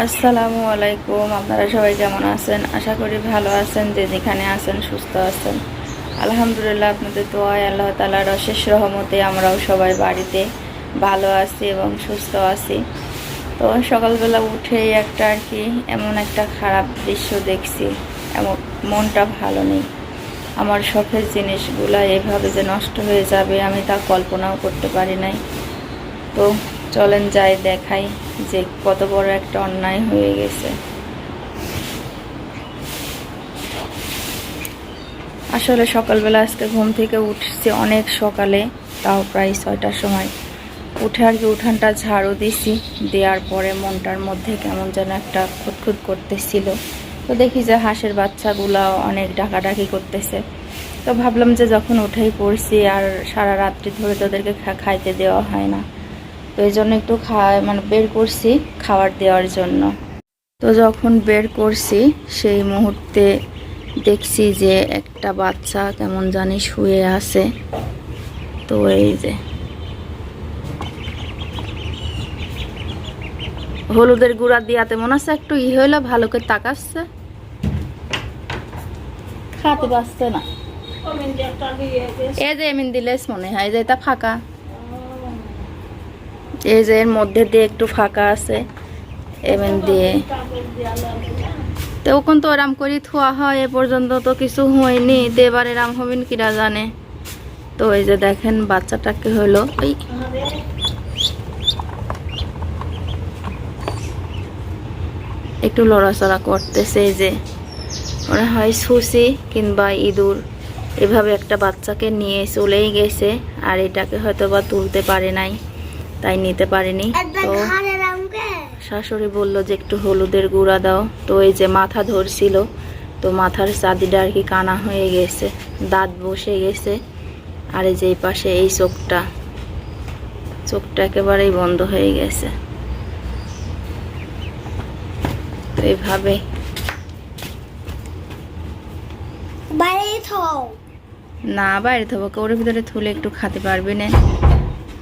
আসসালামু আলাইকুম, আপনারা সবাই কেমন আছেন? আশা করি ভালো আছেন, যে যেখানে আছেন সুস্থ আছেন। আলহামদুলিল্লাহ, আপনাদের দোয়ায় আল্লাহ তালার অশেষ রহমতে আমরাও সবাই বাড়িতে ভালো আছি এবং সুস্থ আছি। তো সকালবেলা উঠেই একটা আর কি এমন একটা খারাপ দৃশ্য দেখছি, এমন মনটা ভালো নেই। আমার শখের জিনিসগুলো এভাবে যে নষ্ট হয়ে যাবে আমি তা কল্পনাও করতে পারি নাই। তো চলেন যাই, দেখাই যে কত বড় একটা অন্যায় হয়ে গেছে। আসলে সকালবেলা আজকে ঘুম থেকে উঠছে অনেক সকালে, তাও প্রায় ছয়টার সময়। উঠে আর কি উঠানটা ঝাড়ু দিছি, দেওয়ার পরে মনটার মধ্যে কেমন যেন একটা খুঁতখুত করতেছিল। তো দেখি যে হাঁসের বাচ্চাগুলা অনেক ডাকাডাকি করতেছে। তো ভাবলাম যে যখন উঠেই পড়ছি আর সারা রাত্রি ধরে তোদেরকে খাইতে দেওয়া হয় না তো এই জন্য একটু খাওয়া মানে বের করছি খাবার দেওয়ার জন্য। তো যখন বের করছি সেই মুহূর্তে দেখছি যে একটা বাচ্চা কেমন জানি শুয়ে আছে। তো এই যে। হলুদের গুঁড়া দিয়াতে মনে আছে একটু ই হইলে ভালো করে তাকাচ্ছে? খাতে পারছে না। এই যে এমন দিলে মনে হয় যে এটা ফাঁকা। এই যে এর মধ্যে দিয়ে একটু ফাঁকা আছে, এমন দিয়ে। তো ওখান তো এরাম করি থোয়া হয়, এ পর্যন্ত তো কিছু হয়নি। তো এবার এরাম হবেন কিরা জানে। তো এই যে দেখেন বাচ্চাটা বাচ্চাটাকে হলো। ওই একটু লড়াচড়া করতেছে এই যে। মনে হয় সুসি কিংবা ইঁদুর, এভাবে একটা বাচ্চাকে নিয়ে চলেই গেছে, আর এটাকে হয়তো বা তুলতে পারে নাই। তাই নিতে পারেনি। তো শাশুড়ি বলল যে একটু হলুদের গুঁড়া দাও। তো এই যে মাথা ধরছিল তো মাথার চাঁদিটা আর কি কানা হয়ে গেছে দাঁত বসে গেছে। আর এই যে এই পাশে এই চোখটা চোখটা একেবারেই বন্ধ হয়ে গেছে। তো এইভাবে না বাইরে থাকব ওর ভিতরে থুলে একটু খাতে পারবি না।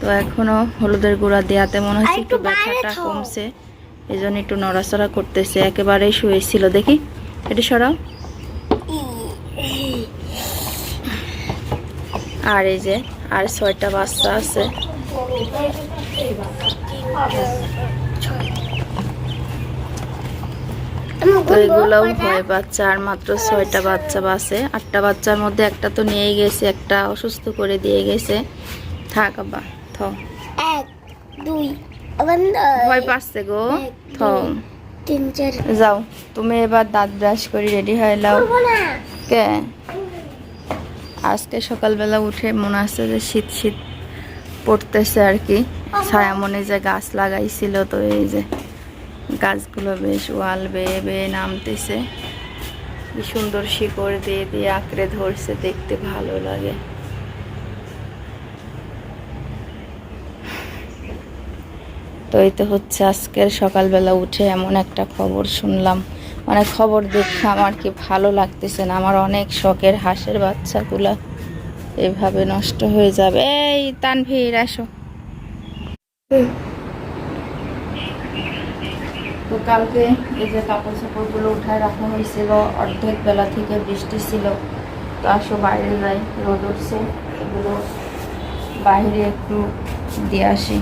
তো এখনও হলুদের গুঁড়া দেওয়াতে মনে হচ্ছে একটু ব্যথাটা কমছে। এই জন্য একটু নড়াচড়া করতেছে একেবারেই শুয়েছিল। দেখি এটি সরাও। আর এই যে আর ছয়টা বাচ্চা আছে। তো এগুলোও হয় বাচ্চা আর মাত্র ছয়টা বাচ্চা বাসে। আটটা বাচ্চার মধ্যে একটা তো নিয়ে গেছে একটা অসুস্থ করে দিয়ে গেছে। থাক আব্বা। থ। এক দুই ভয় পাচ্ছে গো। থ। তিন চার। যাও তুমি এবার দাঁত ব্রাশ করে রেডি হয়ে নাও। কে? আজকে সকালবেলা উঠে মনে আছে যে শীত শীত পড়তেছে আর কি। ছায়ামনে যে গাছ লাগাইছিল তো এই যে গাছগুলো বেশ ওয়াল বেয়ে বেয়ে নামতেছে। কি সুন্দর শিকড় দিয়ে দিয়ে আঁকড়ে ধরছে দেখতে ভালো লাগে। তো এই তো হচ্ছে আজকের সকালবেলা উঠে এমন একটা খবর শুনলাম। মানে খবর দেখে আমার কি ভালো লাগতেছে না? আমার অনেক শখের হাঁসের বাচ্চাগুলা এভাবে নষ্ট হয়ে যাবে। এই তানভীর, আসো। তো কালকে এই যে কাপড় চাপড়গুলো উঠায় রাখা হয়েছিল, অর্ধেক বেলা থেকে বৃষ্টি ছিল। তো আসো বাইরে যাই, রোদ উঠছে। এগুলো বাইরে একটু দিয়ে আসি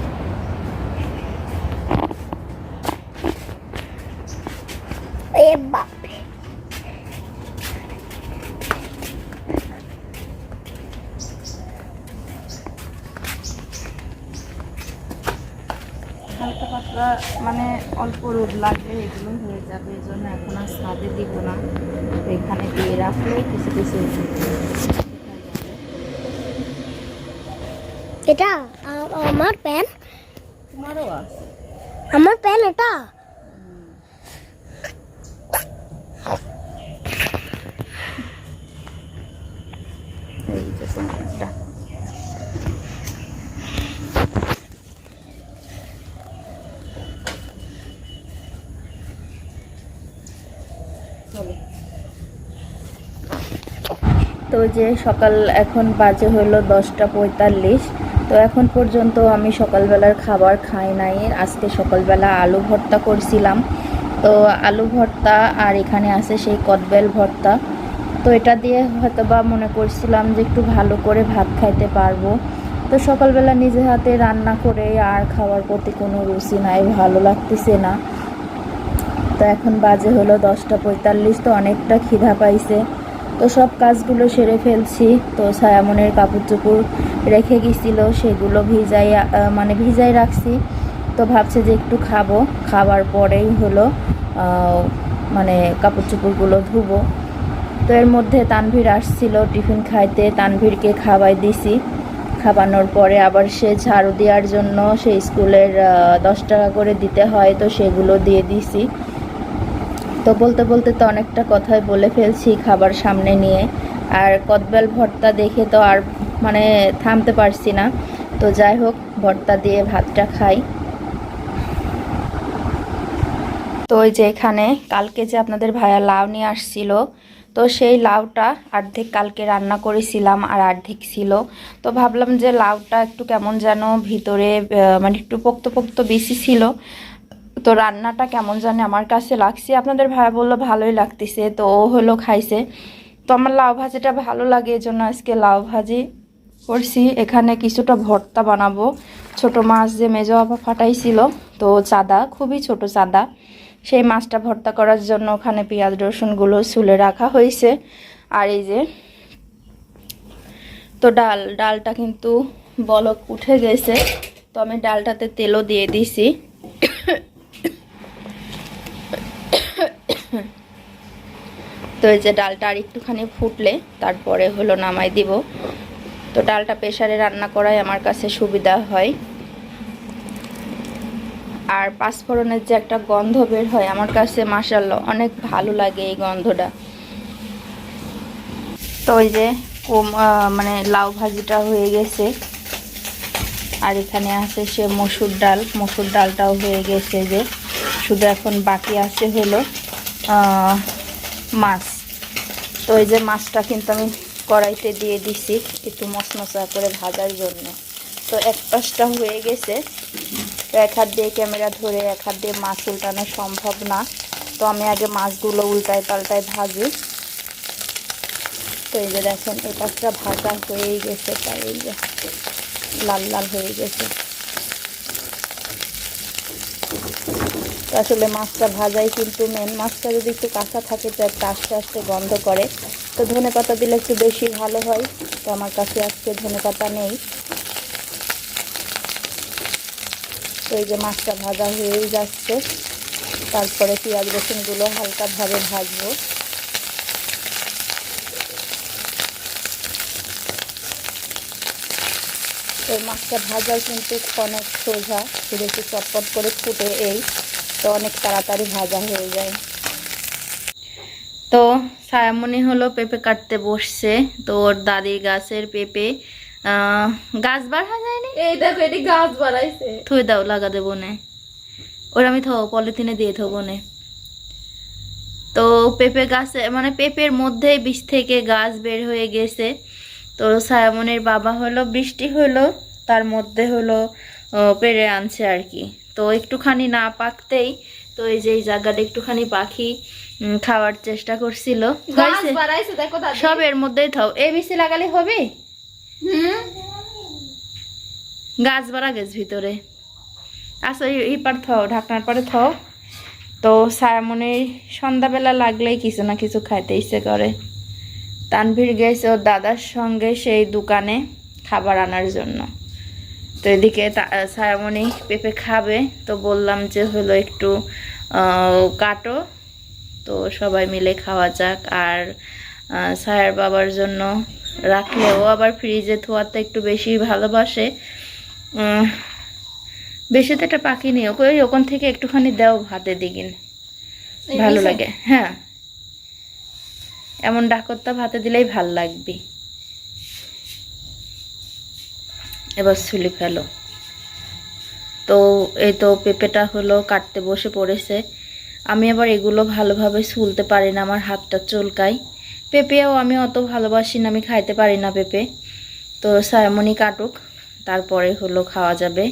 এ বাপ হালকা মানে অল্প রোদ লাগবে এগুলো হয়ে যাবে এই জন্য এখন আর ছাদে দিব না। এখানে দিয়ে রাখলে কিছু কিছু এটা আমার প্যান। তোমারও আছে? আমার প্যান এটা। এই যে তোমারটা। তো যে সকাল এখন বাজে হলো দশটা পঁয়তাল্লিশ, তো এখন পর্যন্ত আমি সকালবেলার খাবার খাই নাই। আজকে সকালবেলা আলু ভর্তা করছিলাম। তো আলু ভর্তা আর এখানে আছে সেই কদবেল ভর্তা। তো এটা দিয়ে হয়তো বা মনে করছিলাম যে একটু ভালো করে ভাত খাইতে পারব। তো সকালবেলা নিজে হাতে রান্না করে আর খাওয়ার প্রতি কোনো রুচি নাই, ভালো লাগতেছে না। তো এখন বাজে হলো দশটা পঁয়তাল্লিশ, তো অনেকটা খিদা পাইছে। তো সব কাজগুলো সেরে ফেলছি। তো ছায়ামনের কাপড় চোপড় রেখে গেছিল সেগুলো ভিজাই মানে ভিজাই রাখছি। তো ভাবছে যে একটু খাব। খাবার পরেই হলো মানে কাপড় চোপড়গুলো ধুবো। তো এর মধ্যে তানভীর আসছিল টিফিন খাইতে। তানভীরকে খাওয়াই দিছি। খাওয়ানোর পরে আবার সে ঝাড়ু দেওয়ার জন্য সেই স্কুলের দশ টাকা করে দিতে হয়। তো সেগুলো দিয়ে দিছি। তো বলতে বলতে তো অনেকটা কথাই বলে ফেলছি খাবার সামনে নিয়ে। আর কদবেল ভর্তা দেখে তো আর মানে থামতে পারছি না। তো যাই হোক, ভর্তা দিয়ে ভাতটা খাই। তো ওই যে এখানে কালকে যে আপনাদের ভাইয়া লাউ নিয়ে আসছিল, তো সেই লাউটা অর্ধেক কালকে রান্না করেছিলাম আর অর্ধেক ছিল। তো ভাবলাম যে লাউটা একটু কেমন যেন ভিতরে মানে একটু পোক্ত পোক্ত বেশি ছিল। তো রান্নাটা কেমন জানে আমার কাছে লাগছে। আপনাদের ভাইয়া বলল ভালোই লাগতেছে, তো ও হলো খাইছে। তো আমার লাউ ভাজিটা ভালো লাগে এই জন্য আজকে লাউ ভাজি করছি। এখানে কিছুটা ভর্তা বানাবো। ছোট মাছ যে মেজো আপা ফাটাইছিল, তো চাদা, খুবই ছোট চাদা। সেই মাছটা ভর্তা করার জন্য ওখানে পেঁয়াজ রসুনগুলো সুলে রাখা হয়েছে। আর এই যে, তো ডাল, ডালটা কিন্তু বলক উঠে গেছে। তো আমি ডালটাতে তেলও দিয়ে দিছি। তো এই যে ডালটা আর একটুখানি ফুটলে তারপরে হলো নামাই দিব। তো ডালটা প্রেশারে রান্না করাই আমার কাছে সুবিধা হয়। আর পাঁচফোড়নের যে একটা গন্ধ বের হয় আমার কাছে মাসাল্লাহ অনেক ভালো লাগে এই গন্ধটা। তো ওই যে মানে লাউ ভাজিটা হয়ে গেছে। আর এখানে আছে সে মসুর ডাল, মসুর ডালটাও হয়ে গেছে যে। শুধু এখন বাকি আছে হলো মাছ। তো এই যে মাছটা কিন্তু আমি কড়াইতে দিয়ে দিছি একটু মশমশা করে ভাজার জন্য। তো এক পাশটা হয়ে গেছে। তো এক হাত দিয়ে ক্যামেরা ধরে, এক হাত দিয়ে মাছ উল্টানো সম্ভব না। তো আমি আগে মাছগুলো উল্টায় পাল্টায় ভাজি। তো এই যে দেখেন এই পাশটা ভাজা হয়েই গেছে তাই এই যে লাল লাল হয়ে গেছে। আসলে মাছটা ভাজাই কিন্তু মেন মাছটা যদি একটু কাঁচা থাকে তো আস্তে আস্তে গন্ধ করে। তো ধনে পাতা দিলে একটু বেশি ভালো হয়। তো আমার কাছে আজকে ধনে পাতা নেই। তো এই যে মাছটা ভাজা হয়েই যাচ্ছে। তারপরে পেঁয়াজ রসুনগুলো হালকাভাবে ভাজবো। তো মাছটা ভাজা কিন্তু অনেক সোজা। শুধু একটু চটপট করে ফুটে এই। তো অনেক তাড়াতাড়ি ভাজা হয়ে যায়। তো সায়ামনি হলো পেঁপে কাটতে বসছে তো ওর দাদির গাছের পেঁপে আহ, গাছ বাড়া যায়নি? এই দেখো এটি গাছ বাড়াইছে। থুই দাও লাগা দেবো নে। ওর আমি থো পলিথিনে দিয়ে থবো নে। তো পেঁপে গাছে মানে পেঁপের মধ্যেই বীজ থেকে গাছ বের হয়ে গেছে। তো সায়ামনের বাবা হলো বৃষ্টি হলো তার মধ্যে হলো পেরে আনছে আর কি। তো একটুখানি না পাকতেই তো এই যে এই জায়গাটা একটুখানি পাখি খাওয়ার চেষ্টা করছিল। সব এর মধ্যেই থাও। এই বিসি লাগালে হবে? গাছ বাড়া গেছ ভিতরে। আচ্ছা এই- পার থাও ঢাকনার পরে থাও। তো সায়ামনের সন্ধ্যাবেলা লাগলেই কিছু না কিছু খাইতে ইচ্ছে করে। তানভীর গেছে ওর দাদার সঙ্গে সেই দোকানে খাবার আনার জন্য। তো এদিকে তা- সায়ামণি পেঁপে খাবে। তো বললাম যে হলো একটু কাটো। তো সবাই মিলে খাওয়া যাক। আর সায়ার বাবার জন্য রাখলেও আবার ফ্রিজে থোয়াতে একটু বেশি ভালোবাসে। বেশি তো একটা পাখি নেই। ওকে ওই ওখান থেকে একটুখানি দাও ভাতে দিগিন। ভালো লাগে হ্যাঁ। এমন ডাকরটা ভাতে দিলেই ভালো লাগবে। এবার ছুলি ফেলো। তো এই তো পেঁপেটা হলো কাটতে বসে পড়েছে। আমি আবার এগুলো ভালোভাবে ছুলতে পারি না, আমার হাতটা চুলকাই পেঁপেও আমি অত ভালোবাসি না, আমি খাইতে পারি না পেঁপে। তো সায়ামনি কাটুক, তারপরে হলো খাওয়া যাবে।